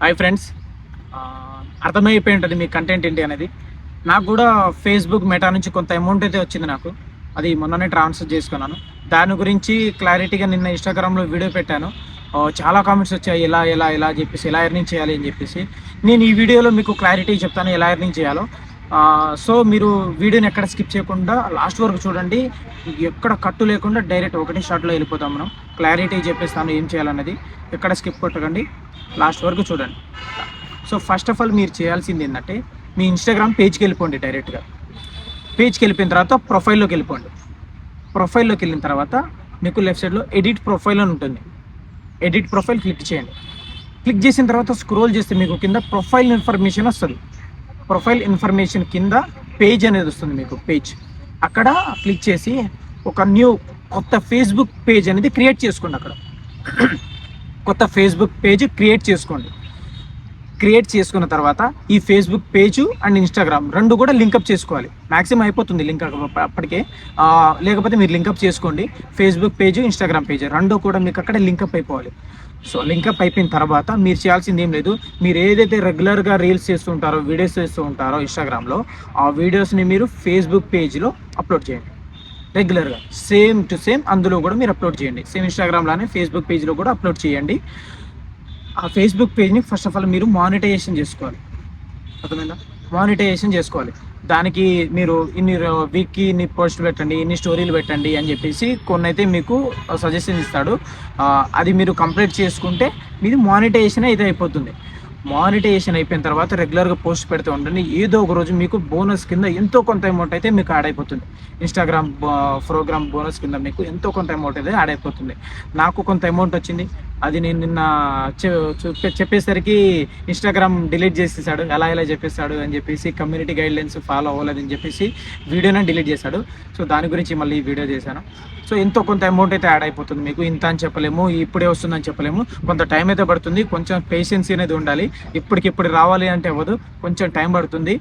Hi friends అర్థమైపోయి ఉంటుంది మీ content ఏంటి అనేది. నాకు కూడా ఫేస్బుక్ మెటా నుంచి కొంత అమౌంట్ అయితే వచ్చింది నాకు. అది మొన్ననే ట్రాన్స్ఫర్ చేసుకున్నాను. దాని గురించి క్లారిటీగా నిన్న ఇన్స్టాగ్రామ్లో వీడియో పెట్టాను. చాలా కామెంట్స్ వచ్చాయి. ఎలా ఎలా ఎలా చెప్పేసి ఎలా ఎర్నింగ్ చేయాలి అని చెప్పేసి. నేను ఈ వీడియోలో మీకు క్లారిటీ చెప్తాను ఎలా ఎర్నింగ్ చేయాలో. సో మీరు వీడియోని ఎక్కడ స్కిప్ చేయకుండా లాస్ట్ వరకు చూడండి. ఎక్కడ కట్టు లేకుండా డైరెక్ట్ ఒకటి షాట్లో వెళ్ళిపోతాం మనం. క్లారిటీ చెప్పేస్తాను ఏం చేయాలన్నది. ఎక్కడ స్కిప్ కొట్టకండి. లాస్ట్ వరకు చూడండి. సో ఫస్ట్ ఆఫ్ ఆల్ మీరు చేయాల్సింది ఏంటంటే మీ ఇన్స్టాగ్రామ్ పేజ్కి వెళ్ళిపోండి డైరెక్ట్గా పేజ్కి వెళ్ళిపోయిన తర్వాత ప్రొఫైల్లోకి వెళ్ళిపోండి. ప్రొఫైల్లోకి వెళ్ళిన తర్వాత మీకు లెఫ్ట్ సైడ్లో ఎడిట్ ప్రొఫైల్ అని ఉంటుంది. ఎడిట్ ప్రొఫైల్ క్లిక్ చేయండి. క్లిక్ చేసిన తర్వాత స్క్రోల్ చేస్తే మీకు కింద ప్రొఫైల్ ఇన్ఫర్మేషన్ వస్తుంది. ప్రొఫైల్ ఇన్ఫర్మేషన్ కింద పేజ్ అనేది వస్తుంది మీకు పేజ్. అక్కడ క్లిక్ చేసి ఒక న్యూ కొత్త ఫేస్బుక్ పేజ్ అనేది క్రియేట్ చేసుకోండి అక్కడ. కొత్త ఫేస్బుక్ పేజ్ క్రియేట్ చేసుకోండి. క్రియేట్ చేసుకున్న తర్వాత ఈ ఫేస్బుక్ పేజ్ అండ్ ఇన్స్టాగ్రామ్ రెండు కూడా లింకప్ చేసుకోవాలి. మ్యాక్సిమం అయిపోతుంది లింక్ అప్పటికే. లేకపోతే మీరు లింకప్ చేసుకోండి. ఫేస్బుక్ పేజ్ ఇన్స్టాగ్రామ్ పేజ్ రెండు కూడా మీకు అక్కడ లింకప్ అయిపోవాలి. సో లింకప్ అయిపోయిన తర్వాత మీరు చేయాల్సింది ఏం లేదు. మీరు ఏదైతే రెగ్యులర్గా రీల్స్ చేస్తూ ఉంటారో వీడియోస్ చేస్తూ ఉంటారో ఇన్స్టాగ్రామ్లో ఆ వీడియోస్ని మీరు ఫేస్బుక్ పేజ్లో అప్లోడ్ చేయండి. రెగ్యులర్గా. సేమ్ టు సేమ్ అందులో కూడా మీరు అప్లోడ్ చేయండి. సేమ్ ఇన్స్టాగ్రామ్లోనే ఫేస్బుక్ పేజ్లో కూడా అప్లోడ్ చేయండి. ఆ ఫేస్బుక్ పేజ్ని ఫస్ట్ ఆఫ్ ఆల్ మీరు మానిటైజేషన్ చేసుకోవాలి. అర్థమైందా? మానిటైజేషన్ చేసుకోవాలి. దానికి మీరు ఇన్ని వీక్కి ఇన్ని పోస్ట్ పెట్టండి ఇన్ని స్టోరీలు పెట్టండి అని చెప్పేసి కొన్ని అయితే మీకు సజెషన్ ఇస్తాడు. అది మీరు కంప్లీట్ చేసుకుంటే మీది మానిటైజేషన్ అయితే అయిపోతుంది. మానిటైజేషన్ అయిపోయిన తర్వాత రెగ్యులర్గా పోస్ట్ పెడుతూ ఉండండి. ఏదో ఒక రోజు మీకు బోనస్ కింద ఎంతో కొంత అమౌంట్ అయితే మీకు యాడ్ అయిపోతుంది. ఇన్స్టాగ్రామ్ ప్రోగ్రామ్ బోనస్ కింద మీకు ఎంతో కొంత అమౌంట్ అయితే యాడ్ అయిపోతుంది. నాకు కొంత అమౌంట్ వచ్చింది. అది నేను నిన్న చెప్పేసరికి ఇన్స్టాగ్రామ్ డిలీట్ చేసేసాడు. ఎలా ఎలా చెప్పేశాడు అని చెప్పేసి కమ్యూనిటీ గైడ్ లైన్స్ ఫాలో అవ్వలేదని చెప్పేసి వీడియోనే డిలీట్ చేశాడు. సో దాని గురించి మళ్ళీ ఈ వీడియో చేశాను. సో ఎంతో కొంత అమౌంట్ అయితే యాడ్ అయిపోతుంది మీకు. ఇంత అని చెప్పలేము ఇప్పుడే వస్తుందని చెప్పలేము. కొంత టైం అయితే పడుతుంది. కొంచెం పేషెన్సీ అనేది ఉండాలి. ఇప్పటికిప్పుడు రావాలి అంటే అవ్వదు. కొంచెం టైం పడుతుంది.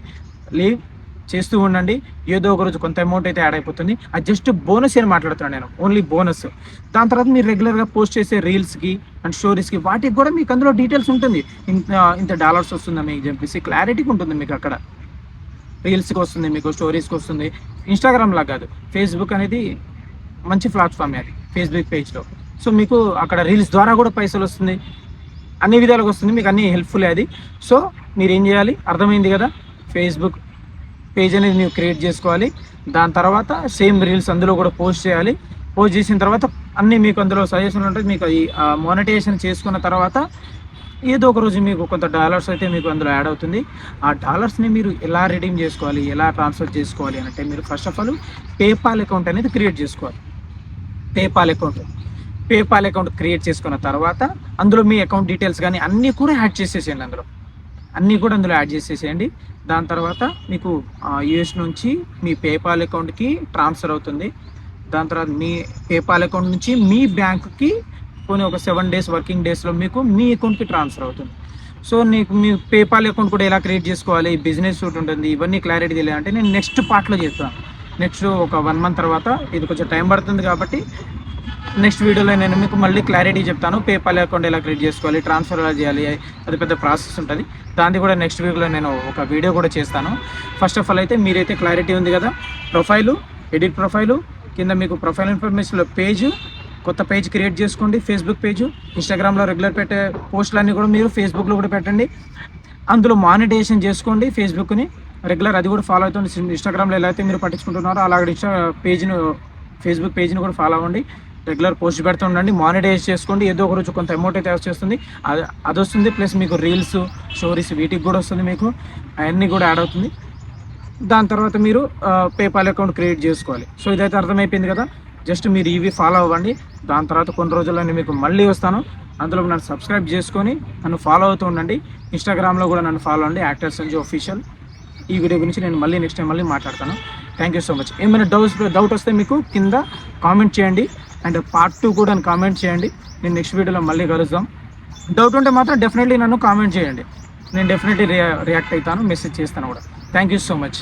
లీవ్ చేస్తూ ఉండండి. ఏదో ఒక రోజు కొంత అమౌంట్ అయితే యాడ్ అయిపోతుంది. అది జస్ట్ బోనస్ అని మాట్లాడుతున్నాను నేను. ఓన్లీ బోనస్ దాని తర్వాత మీరు రెగ్యులర్గా పోస్ట్ చేసే రీల్స్కి అండ్ స్టోరీస్కి వాటికి కూడా మీకు అందులో డీటెయిల్స్ ఉంటుంది. ఇంత ఇంత డాలర్స్ వస్తుందా మీకు చెప్పేసి క్లారిటీగా ఉంటుంది మీకు అక్కడ. రీల్స్కి వస్తుంది మీకు స్టోరీస్కి వస్తుంది. ఇన్స్టాగ్రామ్లా కాదు. ఫేస్బుక్ అనేది మంచి ప్లాట్ఫామ్ అది. ఫేస్బుక్ పేజ్లో సో మీకు అక్కడ రీల్స్ ద్వారా కూడా పైసలు వస్తుంది. అన్ని విధాలుగా వస్తుంది. మీకు అన్ని హెల్ప్ఫుల్ అది. సో మీరు ఏం చేయాలి? అర్థమైంది కదా? ఫేస్బుక్ పేజ్ అనేది నువ్వు క్రియేట్ చేసుకోవాలి. దాని తర్వాత సేమ్ రీల్స్ అందులో కూడా పోస్ట్ చేయాలి. పోస్ట్ చేసిన తర్వాత అన్నీ మీకు అందులో సజెషన్లు ఉంటుంది. మీకు ఈ మోనిటైజేషన్ చేసుకున్న తర్వాత ఏదో ఒక రోజు మీకు కొంత డాలర్స్ అయితే మీకు అందులో యాడ్ అవుతుంది. ఆ డాలర్స్ని మీరు ఎలా రిడీమ్ చేసుకోవాలి? ఎలా ట్రాన్స్ఫర్ చేసుకోవాలి అంటే మీరు first of all PayPal account అనేది క్రియేట్ చేసుకోవాలి. PayPal account PayPal account create చేసుకున్న తర్వాత అందులో మీ అకౌంట్ డీటెయిల్స్ కానీ అన్నీ కూడా యాడ్ చేసేసేయండి అందులో. అన్నీ కూడా అందులో యాడ్ చేసేసేయండి. దాని తర్వాత మీకు యూఎస్ నుంచి మీ పేపాల్ అకౌంట్కి ట్రాన్స్ఫర్ అవుతుంది. దాని తర్వాత మీ పేపాల్ అకౌంట్ నుంచి మీ బ్యాంకుకి కొన్ని ఒక సెవెన్ డేస్ వర్కింగ్ డేస్లో మీకు మీ అకౌంట్కి ట్రాన్స్ఫర్ అవుతుంది. సో నీకు మీ పేపాల్ అకౌంట్ కూడా ఎలా క్రియేట్ చేసుకోవాలి బిజినెస్ సూట్ ఉంటుంది ఇవన్నీ క్లారిటీ తెలియాలంటే నేను నెక్స్ట్ పార్ట్లో చేస్తాను. నెక్స్ట్ ఒక వన్ మంత్ తర్వాత ఇది కొంచెం టైం పడుతుంది కాబట్టి నెక్స్ట్ వీడియోలో నేను మీకు మళ్ళీ క్లారిటీ చెప్తాను. పేపాల్ అకౌంట్ ఎలా క్రియేట్ చేసుకోవాలి ట్రాన్స్ఫర్ ఎలా చేయాలి అది పెద్ద ప్రాసెస్ ఉంటుంది. దాన్ని కూడా నెక్స్ట్ వీక్లో నేను ఒక వీడియో కూడా చేస్తాను. ఫస్ట్ ఆఫ్ ఆల్ అయితే మీరైతే క్లారిటీ ఉంది కదా? ప్రొఫైలు ఎడిట్ ప్రొఫైలు కింద మీకు ప్రొఫైల్ ఇన్ఫర్మేషన్లో పేజ్ కొత్త పేజ్ క్రియేట్ చేసుకోండి. ఫేస్బుక్ పేజ్ ఇన్స్టాగ్రామ్లో రెగ్యులర్ పెట్టే పోస్టులన్నీ కూడా మీరు ఫేస్బుక్లో కూడా పెట్టండి. అందులో మానిటైజేషన్ చేసుకోండి ఫేస్బుక్ని రెగ్యులర్ అది కూడా ఫాలో అవుతుంది. ఇన్స్టాగ్రామ్లో ఎలా అయితే మీరు పట్టించుకుంటున్నారో అలాగే ఇన్స్టా పేజ్ను ఫేస్బుక్ పేజ్ని కూడా ఫాలో అవ్వండి. రెగ్యులర్ పోస్ట్ పెడుతూ ఉండండి మానిటైజ్ చేసుకోండి ఏదో ఒక రోజు కొంత అమౌంట్ అయితే వచ్చేస్తుంది అది అది వస్తుంది ప్లస్ మీకు రీల్స్ స్టోరీస్ వీటికి కూడా వస్తుంది మీకు అవన్నీ కూడా యాడ్ అవుతుంది. దాని తర్వాత మీరు పేపాల్ అకౌంట్ క్రియేట్ చేసుకోవాలి. సో ఇదైతే అర్థమైపోయింది కదా జస్ట్ మీరు ఇవి ఫాలో అవ్వండి. దాని తర్వాత కొన్ని రోజుల్లో మీకు మళ్ళీ వస్తాను. అందులో నన్ను సబ్స్క్రైబ్ చేసుకొని నన్ను ఫాలో అవుతూ ఉండండి. ఇన్స్టాగ్రామ్లో కూడా నన్ను ఫాలో అండి యాక్టర్ సంజీ ఒఫీషియల్ ఈ వీడియో గురించి నేను మళ్ళీ నెక్స్ట్ టైం మళ్ళీ మాట్లాడతాను. థ్యాంక్ యూ సో మచ్ ఏమైనా డౌట్స్ డౌట్ వస్తే మీకు కింద కామెంట్ చేయండి. అండ్ పార్ట్ టూ కూడా కామెంట్ చేయండి. నేను నెక్స్ట్ వీడియోలో మళ్ళీ కలుద్దాం. డౌట్ ఉంటే మాత్రం డెఫినెట్లీ నన్ను కామెంట్ చేయండి. నేను డెఫినెట్లీ రియా రియాక్ట్ అవుతాను మెసేజ్ చేస్తాను కూడా. Thank you so much